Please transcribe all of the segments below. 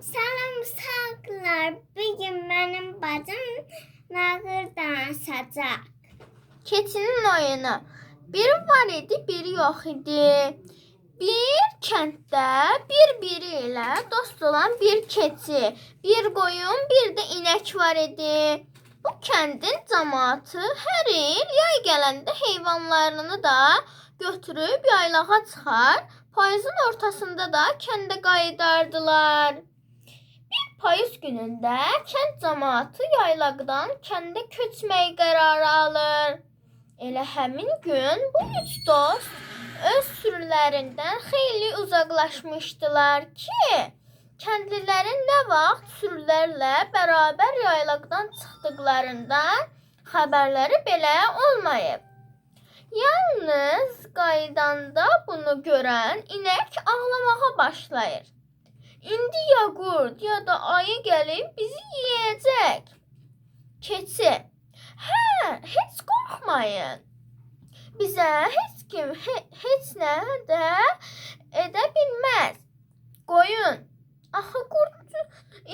Salam uşaqlar. Bu gün mənim bacım nağıl danışacaq. Keçinin oyunu. Biri var idi, biri yox idi. Bir kənddə bir-biri ilə dost olan bir keçi, bir qoyun, bir də inək var idi. Bu kəndin cəmaatı hər il yay gələndə heyvanlarını da götürüb yaylağa çıxar, payızın ortasında da kəndə qayıdardılar. Payız günündə kənd cəmaatı yaylaqdan kəndə köçməyə qərarı alır. Elə həmin gün bu üç dost öz sürülərindən xeyli uzaqlaşmışdılar ki, kəndlilərin nə vaxt sürülərlə bərabər yaylaqdan çıxdıqlarından xəbərləri belə olmayıb. Yalnız qaydanda bunu görən inək ağlamağa başlayır. İndi ya qurd ya da ayı gəlib bizi yeyəcək. Keçi. Hə, heç qorxmayın. Bizə heç kim he, heç nə də edə bilməz. Qoyun. Axı qurd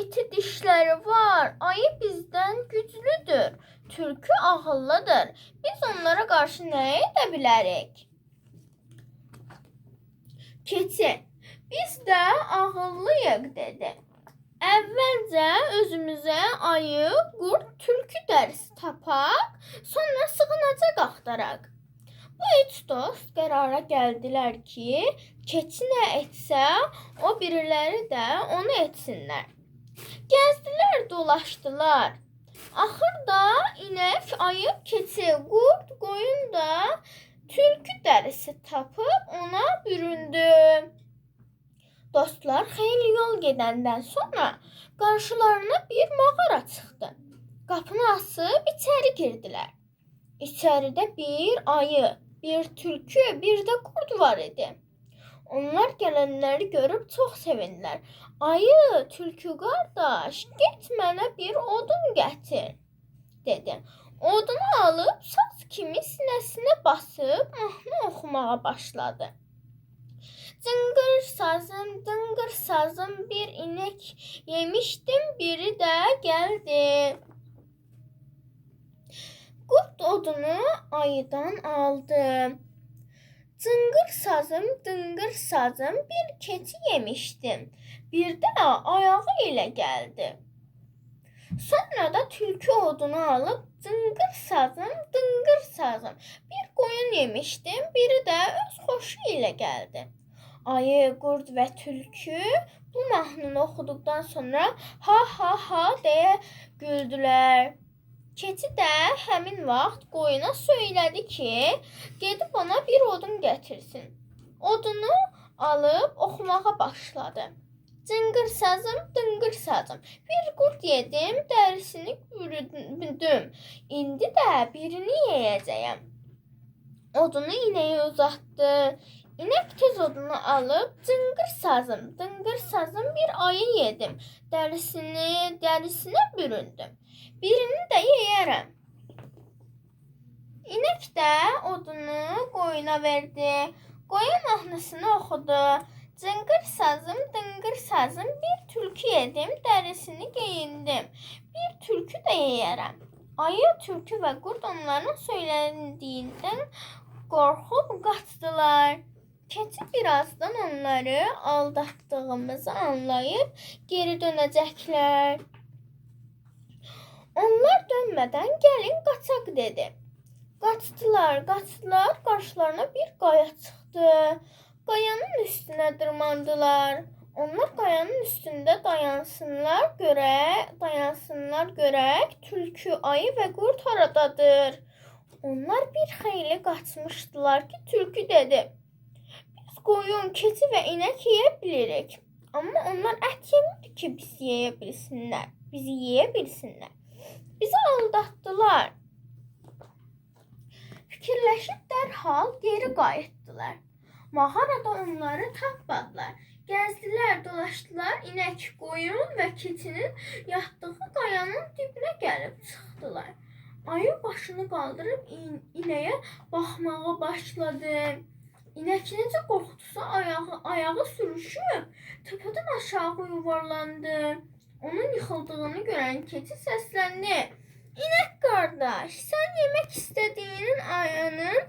iti dişləri var. Ayı bizdən güclüdür. Tülkü ağıllıdır. Biz onlara qarşı nə edə bilərik? Keçi. Biz də ağıllıyıq dedi. Əvvəlcə özümüzə ayı, qurd, tülkü dərisi tapaq, sonra sığınacaq axtaraq. Bu üç dost qərara gəldilər ki, keçi nə etsə, o biriləri də onu etsinlər. Gəzdilər, dolaşdılar. Axırda inək, ayı, keçi, qurd, qoyun da tülkü dərisi tapıb ona büründü. Dostlar xeyli yol gedəndən sonra qarşılarına bir mağara çıxdı. Qapını açıb içəri girdilər. İçəridə bir ayı, bir tülkü, bir də qurd var idi. Onlar gələnləri görüb çox sevindilər. Ayı, tülkü qardaş, get mənə bir odun gətir, dedi. Odunu alıb saz kimi sinəsinə basıb mahnı oxumağa başladı. Cıngır sazım, dıngır sazım bir inek yemiştim, biri də gəldi. Qurd odunu ayıdan aldı. Cıngır sazım, dıngır sazım bir keçi yemişdim. Bir də ayağı ilə gəldi. Sonra da tülkü odunu alıb cıngır sazım, dıngır sazım bir qoyun yemişdim, biri də öz xoşu ilə gəldi. Ayı, qurd və tülkü bu mahnını oxuduqdan sonra ha ha ha deyə güldülər. Keçi də həmin vaxt qoyuna söylədi ki, gedib ona bir odun gətirsin. Odunu alıb oxumağa başladı. Cıngır sazım, dıngır sazım. Bir qurd yedim, dərisini bürüdüm. İndi də birini yeyəcəyəm. Odunu inəyə uzatdı. İnek tez odunu alıb cıngır sazım, dıngır sazım bir ayı yedim. Dərisini, dərisinə büründüm. Birini də yeyərəm. İnek də odunu qoyuna verdi. Qoyun mahnısını oxudu. Cıngır sazım, dıngır sazım bir tülkü yedim, dərisini geyindim. Bir tülkü də yeyərəm. Ayı, tülkü və qurd onların söyləndiyindən qorxub qaçdılar. Keçi birazdan onları aldatdığımızı anlayıb geri dönəcəklər. Onlar dönmədən gəlin qaçaq dedi. Qaçdılar, qaçdılar, qarşılarına bir qaya çıxdı. Qayanın üstünə dırmandılar. Onlar qayanın üstündə dayansınlar, görə, dayansınlar görək tülkü, ayı və qurd haradadır. Onlar bir xeyli qaçmışdılar ki, tülkü dedi: "Biz qoyun, keçi və inək yeyə bilirik. Amma onlar ət yemir ki, biz yeyə bilsinlər, bizi yeyə bilsinlər. Bizi aldatdılar." Fikirləşib dərhal geri qayıtdılar. Mağarada onları tapmadılar. Gəzdilər, dolaşdılar. İnək, qoyun və keçinin yatdığı qayanın dibinə gəlib çıxdılar. Ayı başını qaldırıb in inəyə baxmağa başladı. İnekinizi korkutsa ayağı, ayağı sürüşüp tepeden aşağı yuvarlandı. Onun yıkıldığını gören keçi seslendi. İnek kardeş sen yemek istediğinin ayının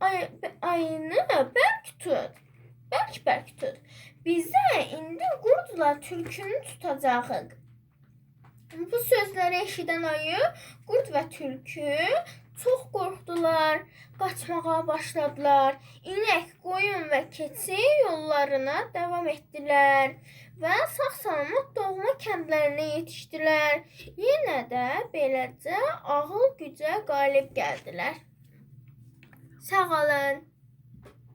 ay, ayını berk tut. Berk berk tut. Bize indi qurdla türkünü tutacağıq. Bu sözləri eşidən ayı, qurd və türkü çox qorxdular, qaçmağa başladılar. İnək, qoyun və keçi yollarına davam etdilər və sağ-salamat doğma kəndlərinə yetişdilər. Yenə də beləcə ağıl gücə qalib gəldilər. Sağ olun.